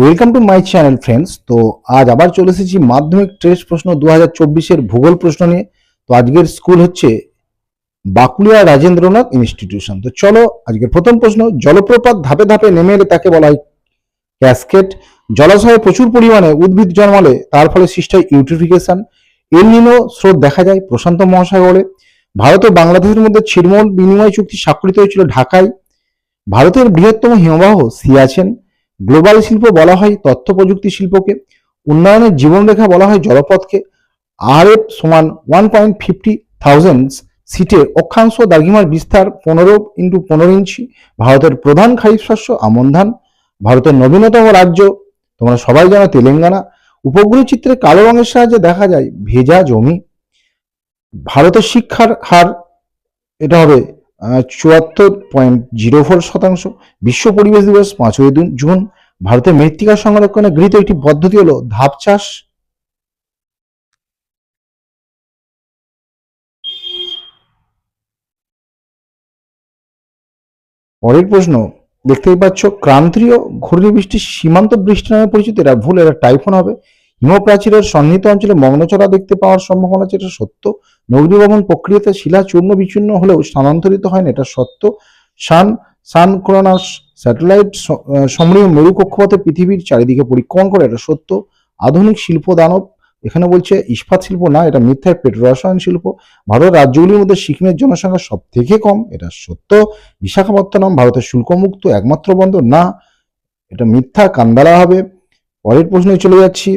Welcome to my channel friends তো আজ আবার চলে এসেছি মাধ্যমিক টেস্ট প্রশ্ন দু হাজার চব্বিশের ভূগোল প্রশ্ন নিয়ে। তো আজকের স্কুল হচ্ছে বাকুলিয়া রাজেন্দ্রনাথ ইনস্টিটিউশন। তো চলো, আজকের প্রথম প্রশ্ন, জলপ্রপাত ধাপে ধাপে নেমে এলে তাকে বলা হয় ক্যাসকেট জলাশয়ে প্রচুর পরিমাণে উদ্ভিদ জন্মালে তার ফলে সৃষ্টি হয় ইউট্রিফিকেশন। এলনিনো স্রোত দেখা যায় প্রশান্ত মহাসাগরে। ভারত ও বাংলাদেশের মধ্যে ছিরমল বিনিময় চুক্তি স্বাক্ষরিত হয়েছিল ঢাকায়। ভারতের বৃহত্তম হিমবাহ সিয়াচেন। গ্লোবাল শিল্প বলা হয় তথ্য প্রযুক্তি শিল্পকে, উন্নয়নের জীবনরেখা বলা হয় জলপথকে আর এফ সমান ওয়ান পয়েন্ট ফিফটি থাউজেন্ড সিটে অক্ষাংশ দাগিমার বিস্তার পনেরো ইন্টু পনেরো ইঞ্চি ভারতের প্রধান খারিফ শস্য আমন ধান, ভারতের নবীনতম রাজ্য, তোমরা সবাই জানো তেলেঙ্গানা, উপগ্রহ চিত্রে কালো রঙের সাহায্যে দেখা যায় ভেজা জমি, ভারতের শিক্ষার হার, এটা হবে চুয়াত্তর পয়েন্ট জিরো ফোর শতাংশ। বিশ্ব পরিবেশ দিবস পাঁচই জুন ভারতের মৃত্তিকা সংরক্ষণে গৃহীত একটি পদ্ধতি হলো ধাপ চাষ। পরের প্রশ্ন, দেখতেই পাচ্ছ, ক্রান্তীয় ঘূর্ণিবৃষ্টি সীমান্ত বৃষ্টি নামে পরিচিত এটা ভুল এটা টাইফুন হবে। হিমপ্রাচীরের সন্নিহিত অঞ্চলে মগ্নচড়া দেখতে পাওয়ার সম্ভাবনা আছে এটা সত্য নগ্নিভবন প্রক্রিয়াতে শিলা চূর্ণ বিচূর্ণ হলেও স্থানান্তরিত হয় না এটা সত্য। সান সান ক্রোনাস স্যাটেলাইট সমৃহ মেরু কক্ষপথে পৃথিবীর চারিদিকে পরীক্ষণ করে, এটা সত্য। আধুনিক শিল্প দানব, এখানে বলছে ইস্পাত শিল্প না, এটা মিথ্যায় পেট্রোরসায়ন শিল্প। ভারতের রাজ্যগুলির মধ্যে সিকিমের জনসংখ্যা সব থেকে কম, এটা সত্য। বিশাখাপত্তনম ভারতের শুল্কমুক্ত একমাত্র বন্দর, না, এটা মিথ্যা কান্দালা হবে। পরের প্রশ্নে চলে যাচ্ছি।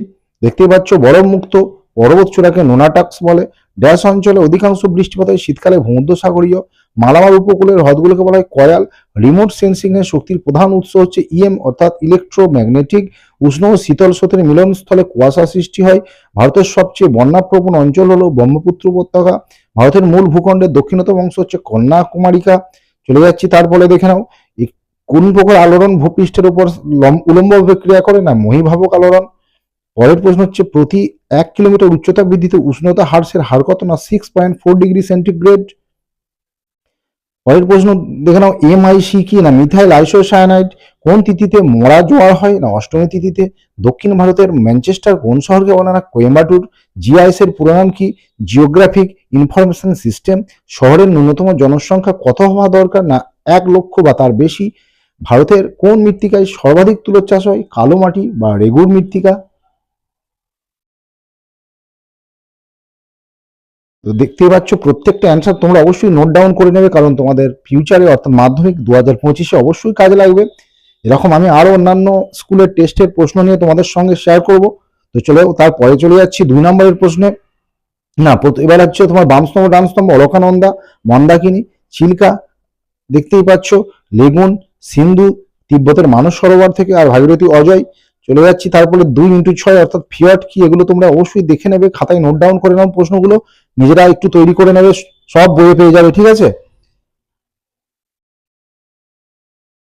দেখতেই পাচ্ছ, বরফ মুক্ত পর্বত চূড়াকে নোনাটাক্স বলে। ড্যাশ অঞ্চলে অধিকাংশ বৃষ্টিপাত হয় শীতকালে ভূমধ্যসাগরীয় মালামাল উপকূলের হ্রদগুলোকে বলা হয় কয়াল। রিমোট সেন্সিং এর শক্তির প্রধান উৎস হচ্ছে ইএম অর্থাৎ ইলেকট্রোম্যাগনেটিক উষ্ণ ও শীতল স্রোতের মিলনস্থলে কুয়াশা সৃষ্টি হয়। ভারতের সবচেয়ে বন্যাপ্রবণ অঞ্চল হলো ব্রহ্মপুত্র উপত্যকা। ভারতের মূল ভূখণ্ডের দক্ষিণতম অংশ হচ্ছে কন্যাকুমারিকা। চলে যাচ্ছি তারপরে দেখে নাও। কোন প্রকার আলোড়ন ভূপৃষ্ঠের উপর লম- উলম্বভাবে ক্রিয়া করে না মহিভাবক আলোড়ন? পরের প্রশ্ন হচ্ছে, প্রতি এক কিলোমিটার উচ্চতা বৃদ্ধিতে উষ্ণতা হ্রাসের হার কত? না six point four degree centigrade পরের প্রশ্ন, দেখে নাও এমআইসি কি? না মিথাইল আইসোসায়ানাইড কোন তিথিতে মরা জোয়ার হয়? না, অষ্টমী তিথিতে। দক্ষিণ ভারতের ম্যানচেস্টার কোন শহরকে বলে না? কোয়েম্বাটুর। জিআইএস এর পুরো নাম কি? জিওগ্রাফিক ইনফরমেশন সিস্টেম শহরের ন্যূনতম জনসংখ্যা কত হওয়া দরকার? না, এক লক্ষ বা তার বেশি। ভারতের কোন মৃত্তিকায় সর্বাধিক তুলোর চাষ হয়? কালো মাটি বা রেগুর মৃত্তিকা। তো দেখতেই পাচ্ছ, প্রত্যেকটা অ্যান্সার তোমরা অবশ্যই নোট ডাউন করে নেবে, কারণ তোমাদের ফিউচারে অর্থাৎ মাধ্যমিক দু হাজার পঁচিশে অবশ্যই কাজে লাগবে। এরকম আমি আরও অন্যান্য স্কুলের টেস্টের প্রশ্ন নিয়ে তোমাদের সঙ্গে শেয়ার করব। তো চলে, তারপরে চলে যাচ্ছি দুই নম্বরের প্রশ্নে। না এবার হচ্ছে তোমার বামস্তম্ভ, ডানস্তম্ভ, অলকানন্দা, মন্দাকিনী, চিল্কা, দেখতেই পাচ্ছ, লেগুন, সিন্ধু, তিব্বতের মানস সরোবর থেকে আর ভাগীরথী অজয়। চলে যাচ্ছি তারপরে দুই ইন্টু ছয় অর্থাৎ ফিয়াট কি এগুলো তোমরা অবশ্যই দেখে নেবে, খাতায় নোট ডাউন করে নাও প্রশ্নগুলো, নিজেরা একটু তৈরি করে নেবে, সব বইয়ে পেয়ে যাবে, ঠিক আছে?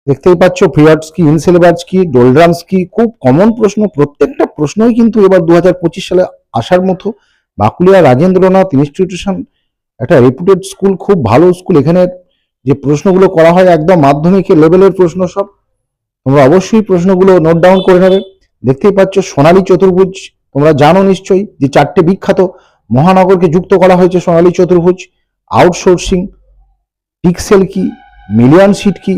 দেখতেই পাচ্ছ ফ্রিয়ার্স কি ইনসেলেবার্স কি ডোলড্রামস কি খুব কমন প্রশ্ন, প্রত্যেকটা প্রশ্নই কিন্তু এবার দু হাজার পঁচিশ সালে আসার মতো। বাকুলিয়া রাজেন্দ্রনাথ ইনস্টিটিউশন একটা রেপুটেড স্কুল খুব ভালো স্কুল এখানে যে প্রশ্নগুলো করা হয় একদম মাধ্যমিকের লেভেলের প্রশ্ন সব। তোমরা অবশ্যই প্রশ্নগুলো নোট ডাউন করে নেবে। দেখতেই পাচ্ছ সোনালী চতুর্ভুজ, তোমরা জানো নিশ্চয়ই যে চারটে বিখ্যাত মহানগরকে যুক্ত করা হয়েছে সোনালী চতুর্ভুজ। আউটসোর্সিং পিক্সেল কি মিলিয়ন সিট কি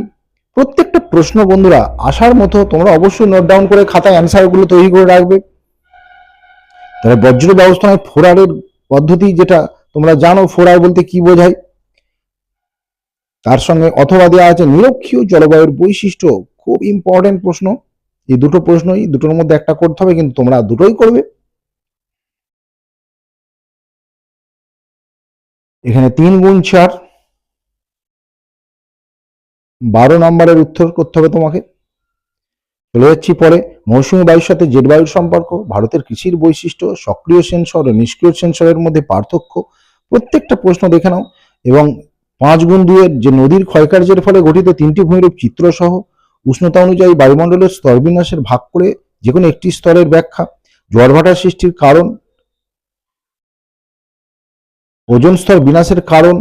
প্রত্যেকটা প্রশ্ন বন্ধুরা আসার মতো তোমরা অবশ্যই নোট ডাউন করে খাতায় অ্যান্সারগুলো তৈরি করে রাখবে। তাহলে বজ্র ব্যবস্থায় ফোরারের পদ্ধতি যেটা তোমরা জানো ফোরার বলতে কি বোঝায়? তার সঙ্গে অথবা দেওয়া আছে নিরক্ষীয় জলবায়ুর বৈশিষ্ট্য। খুব ইম্পর্টেন্ট প্রশ্ন। এই দুটো প্রশ্নই, দুটোর মধ্যে একটা করতে হবে, কিন্তু তোমরা দুটোই করবে। এখানে তিন গুণ চার। বারো নম্বরের উত্তর করতে হবে তোমাকে। চলে যাচ্ছি পরে। মৌসুমী বায়ুর সাথে জেট বায়ুর সম্পর্ক, ভারতের কৃষির বৈশিষ্ট্য, সক্রিয় সেন্সর ও নিষ্ক্রিয় সেন্সরের মধ্যে পার্থক্য। প্রত্যেকটা প্রশ্ন দেখে নাও। এবং পাঁচ গুণ দুয়ের যে নদীর ক্ষয়কার্যের ফলে গঠিত তিনটি ভূমিরূপ চিত্র সহ উষ্ণতা অনুযায়ী বায়ুমণ্ডলের স্তরবিন্যাসের ভাগ করে যে কোনো একটি স্তরের ব্যাখ্যা জোয়ারভাটার সৃষ্টির কারণ, ওজন স্তর বিনাশের কারণ